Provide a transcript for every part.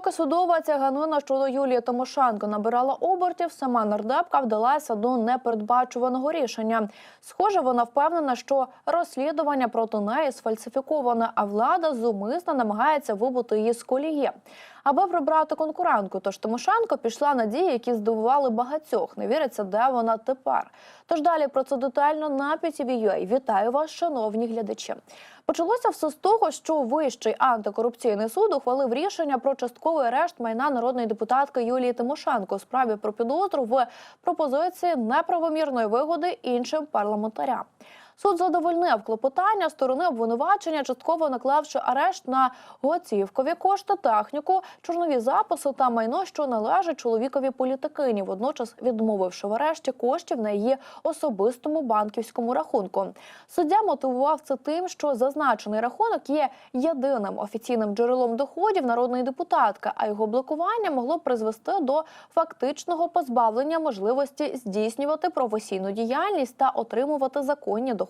Поки судова тяганина щодо Юлії Тимошенко набирала обертів, сама нардепка вдалася до непередбачуваного рішення. Схоже, вона впевнена, що розслідування проти неї сфальсифіковане, а влада зумисно намагається вибути її з колії. Аби прибрати конкурентку, тож Тимошенко пішла на дії, які здивували багатьох. Не віриться, де вона тепер. Тож далі про це детально на PTV.ua. Вітаю вас, шановні глядачі. Почалося все з того, що Вищий антикорупційний суд ухвалив рішення про частковий арешт майна народної депутатки Юлії Тимошенко у справі про підозру в пропозиції неправомірної вигоди іншим парламентарям. Суд задовольнив клопотання сторони обвинувачення, частково наклавши арешт на готівкові кошти, техніку, чорнові записи та майно, що належить чоловікові політикині, водночас відмовивши в арешті коштів на її особистому банківському рахунку. Суддя мотивував це тим, що зазначений рахунок є єдиним офіційним джерелом доходів народної депутатки, а його блокування могло призвести до фактичного позбавлення можливості здійснювати професійну діяльність та отримувати законні доходи.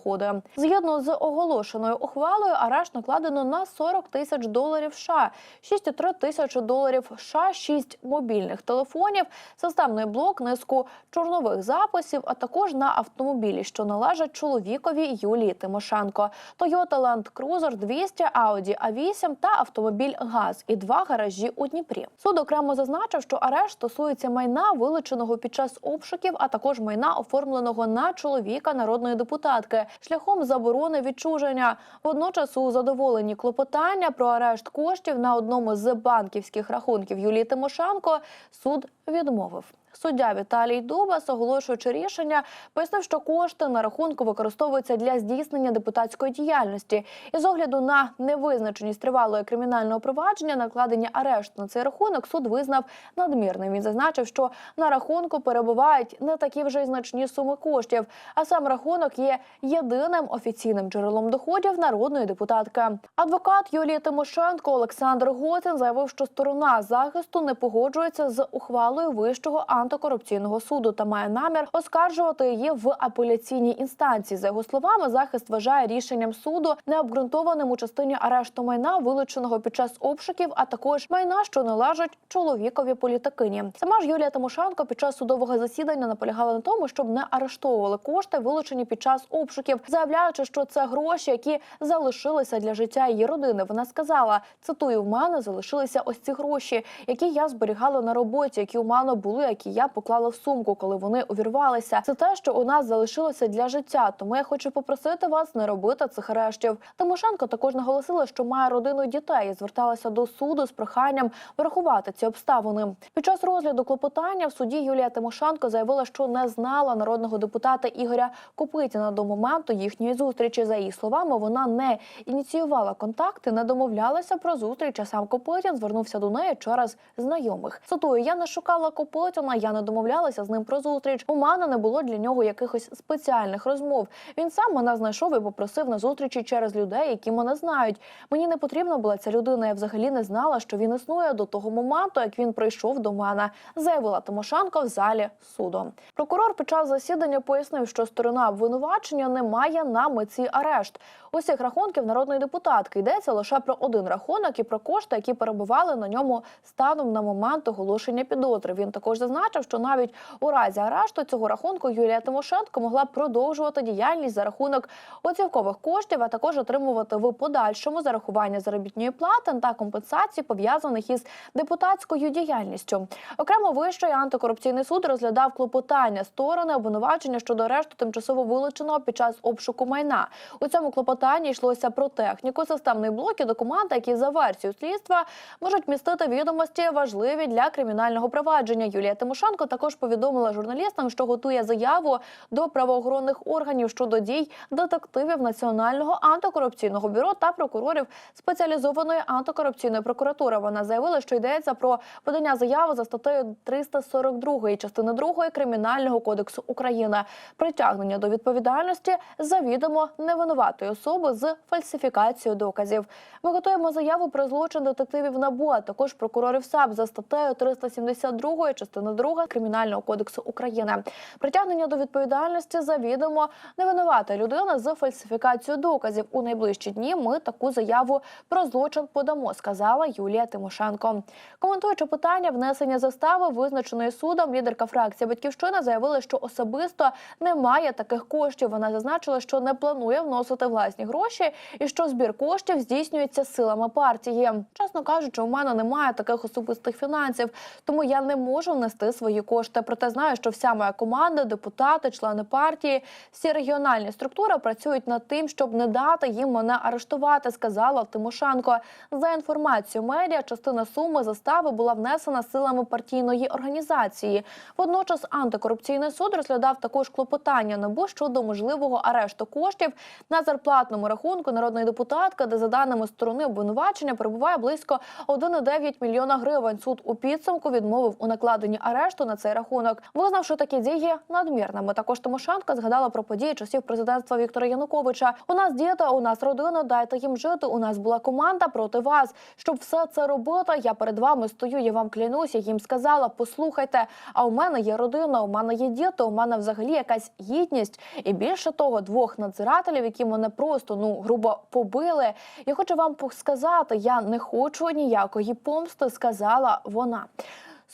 Згідно з оголошеною ухвалою, арешт накладено на 40 тисяч доларів США, 6,3 тисячі доларів США, 6 мобільних телефонів, системний блок, низку чорнових записів, а також на автомобілі, що належать чоловікові Юлії Тимошенко, Toyota Land Cruiser 200, Audi A8 та автомобіль ГАЗ і два гаражі у Дніпрі. Суд окремо зазначив, що арешт стосується майна, вилученого під час обшуків, а також майна, оформленого на чоловіка народної депутатки, шляхом заборони відчуження. Водночас у задоволенні клопотання про арешт коштів на одному з банківських рахунків Юлії Тимошенко суд відмовив. Суддя Віталій Дубас, оголошуючи рішення, пояснив, що кошти на рахунку використовуються для здійснення депутатської діяльності. І з огляду на невизначеність тривалої кримінального провадження, накладення арешту на цей рахунок суд визнав надмірним. Він зазначив, що на рахунку перебувають не такі вже й значні суми коштів, а сам рахунок є єдиним офіційним джерелом доходів народної депутатки. Адвокат Юлії Тимошенко Олександр Гоцин заявив, що сторона захисту не погоджується з ухвалою вищого антикорупційного суду та має намір оскаржувати її в апеляційній інстанції. За його словами, захист вважає рішенням суду необґрунтованим у частині арешту майна, вилученого під час обшуків, а також майна, що належать чоловікові політикині. Сама ж Юлія Тимошенко під час судового засідання наполягала на тому, щоб не арештовували кошти, вилучені під час обшуків, заявляючи, що це гроші, які залишилися для життя її родини. Вона сказала: цитую, в мене залишилися ось ці гроші, які я зберігала на роботі, які у мене були, які я поклала в сумку, коли вони увірвалися. Це те, що у нас залишилося для життя. Тому я хочу попросити вас не робити цих арештів. Тимошенко також наголосила, що має родину дітей і зверталася до суду з проханням врахувати ці обставини. Під час розгляду клопотання в суді Юлія Тимошенко заявила, що не знала народного депутата Ігоря Копитіна до моменту їхньої зустрічі. За її словами, вона не ініціювала контакти, не домовлялася про зустріч. А сам Копитін звернувся до неї через знайомих. Цитую, я не шукала Копитіна, я не домовлялася з ним про зустріч. У мене не було для нього якихось спеціальних розмов. Він сам мене знайшов і попросив на зустрічі через людей, які мене знають. Мені не потрібна була ця людина. Я взагалі не знала, що він існує до того моменту, як він прийшов до мене. Заявила Тимошенко в залі суду. Прокурор під час засідання пояснив, що сторона обвинувачення не має на меті арешт. Усіх рахунків народної депутатки йдеться лише про один рахунок і про кошти, які перебували на ньому станом на момент оголошення підозри. Він також зазначив, що навіть у разі арешту цього рахунку Юлія Тимошенко могла продовжувати діяльність за рахунок оцівкових коштів, а також отримувати в подальшому зарахування заробітної плати та компенсації пов'язаних із депутатською діяльністю. Окремо вищий антикорупційний суд розглядав клопотання сторони обвинувачення щодо арешту тимчасово вилученого під час обшуку майна. У цьому клопотанні йшлося про техніку, системний блок і документи, які за версією слідства можуть містити відомості важливі для кримінального провадження. Юлія Тимошенко також повідомила журналістам, що готує заяву до правоохоронних органів щодо дій детективів Національного антикорупційного бюро та прокурорів спеціалізованої антикорупційної прокуратури. Вона заявила, що йдеться про подання заяви за статтею 342 частини 2 кримінального кодексу України, притягнення до відповідальності завідомо невинуватої особи з фальсифікацією доказів. Ми готуємо заяву про злочин детективів НАБУ, а також прокурорів САП за статтею 372 частини 2 2 кримінального кодексу України. Притягнення до відповідальності завідомо невинувата людина з фальсифікацією доказів. У найближчі дні ми таку заяву про злочин подамо, сказала Юлія Тимошенко. Коментуючи питання внесення застави, визначеної судом, лідерка фракції Батьківщина заявила, що особисто немає таких коштів. Вона зазначила, що не планує вносити власні гроші і що збір коштів здійснюється силами партії. Чесно кажучи, у мене немає таких особистих фінансів, тому я не можу внести свої кошти. Проте знаю, що вся моя команда, депутати, члени партії, всі регіональні структури працюють над тим, щоб не дати їм мене арештувати, сказала Тимошенко. За інформацією медіа, частина суми застави була внесена силами партійної організації. Водночас антикорупційний суд розглядав також клопотання НАБУ щодо можливого арешту коштів на зарплатному рахунку народної депутатки, де за даними сторони обвинувачення перебуває близько 1,9 мільйона гривень. Суд у підсумку відмовив у накладенні арешту на цей рахунок, визнавши такі дії надмірними. Також Тимошенко згадала про події часів президентства Віктора Януковича. У нас діти, у нас родина, дайте їм жити. У нас була команда проти вас. Щоб все це робити, я перед вами стою. Я вам клянусь, я їм сказала: послухайте. А у мене є родина, у мене є діти, у мене взагалі якась гідність. І більше того, двох надзирателів, які мене просто ну грубо побили. Я хочу вам сказати, я не хочу ніякої помсти, сказала вона.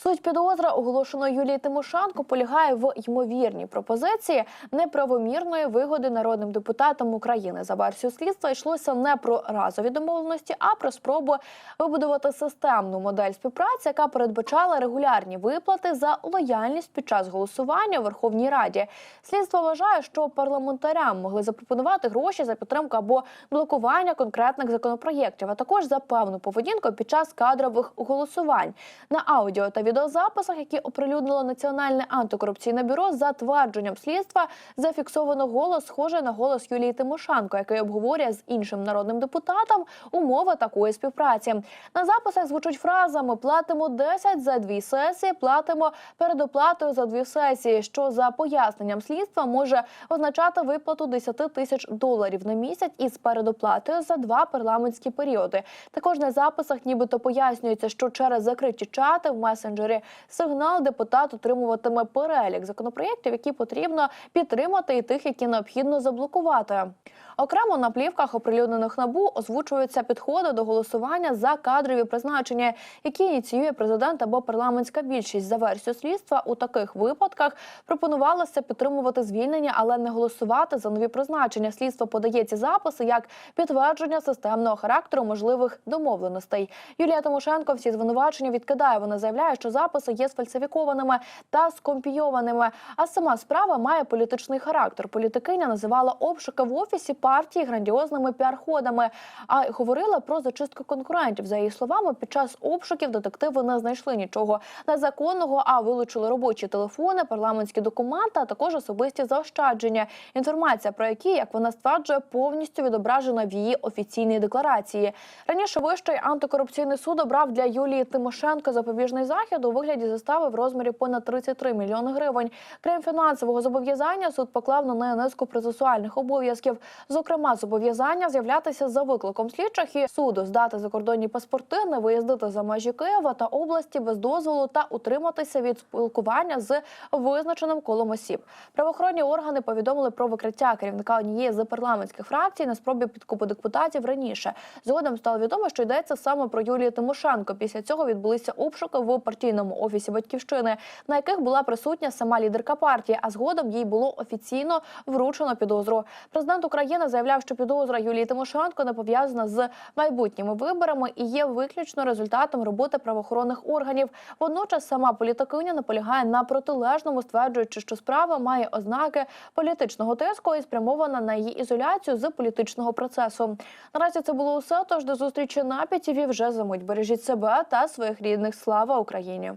Суть підозри, оголошеної Юлії Тимошенко, полягає в ймовірній пропозиції неправомірної вигоди народним депутатам України. За версією слідства йшлося не про разові домовленості, а про спробу вибудувати системну модель співпраці, яка передбачала регулярні виплати за лояльність під час голосування у Верховній Раді. Слідство вважає, що парламентарям могли запропонувати гроші за підтримку або блокування конкретних законопроєктів, а також за певну поведінку під час кадрових голосувань на аудіо та відеозаписах, які оприлюднило Національне антикорупційне бюро, за твердженням слідства зафіксовано голос, схожий на голос Юлії Тимошенко, який обговорює з іншим народним депутатом умови такої співпраці. На записах звучуть фраза Ми платимо 10 за дві сесії, платимо передоплатою за дві сесії, що за поясненням слідства може означати виплату 10 тисяч доларів на місяць із передоплатою за два парламентські періоди. Також на записах, нібито пояснюється, що через закриті чати в месенджері сигнал депутат отримуватиме перелік законопроєктів, які потрібно підтримати, і тих, які необхідно заблокувати. Окремо на плівках, оприлюднених набу, озвучуються підходи до голосування за кадрові призначення, які ініціює президент або парламентська більшість. За версією слідства у таких випадках пропонувалося підтримувати звільнення, але не голосувати за нові призначення. Слідство подає ці записи як підтвердження системного характеру можливих домовленостей. Юлія Тимошенко всі звинувачення відкидає. Вона заявляє, що записи є сфальсифікованими та скомпійованими. А сама справа має політичний характер. Політикиня називала обшуки в офісі партії грандіозними піар-ходами, а говорила про зачистку конкурентів. За її словами, під час обшуків детективи не знайшли нічого незаконного, а вилучили робочі телефони, парламентські документи, а також особисті заощадження. Інформація про які, як вона стверджує, повністю відображена в її офіційній декларації. Раніше вищий антикорупційний суд обрав для Юлії Тимошенко запобіжний захід у вигляді застави в розмірі понад 33 мільйони гривень. Крім фінансового зобов'язання, суд поклав на неї низку процесуальних обов'язків. Зокрема, зобов'язання з'являтися за викликом слідчих і суду, здати закордонні паспорти, не виїздити за межі Києва та області без дозволу та утриматися від спілкування з визначеним колом осіб. Правоохоронні органи повідомили про викриття керівника однієї з парламентських фракцій на спробі підкупу депутатів раніше. Згодом стало відомо, що йдеться саме про Юлію Тимошенко. Після цього відбулися обшуки в партійному офісі батьківщини, на яких була присутня сама лідерка партії. А згодом їй було офіційно вручено підозру. Президент України заявляв, що підозра Юлії Тимошенко не пов'язана з майбутніми виборами і є виключно результатом роботи правоохоронних органів. Водночас сама політикиня наполягає на протилежному, стверджуючи, що справа має ознаки політичного тиску і спрямована на її ізоляцію з політичного процесу. Наразі це було усе. Тож до зустрічі на пітіві вже за мить. Бережіть себе та своїх рідних. Слава Україні!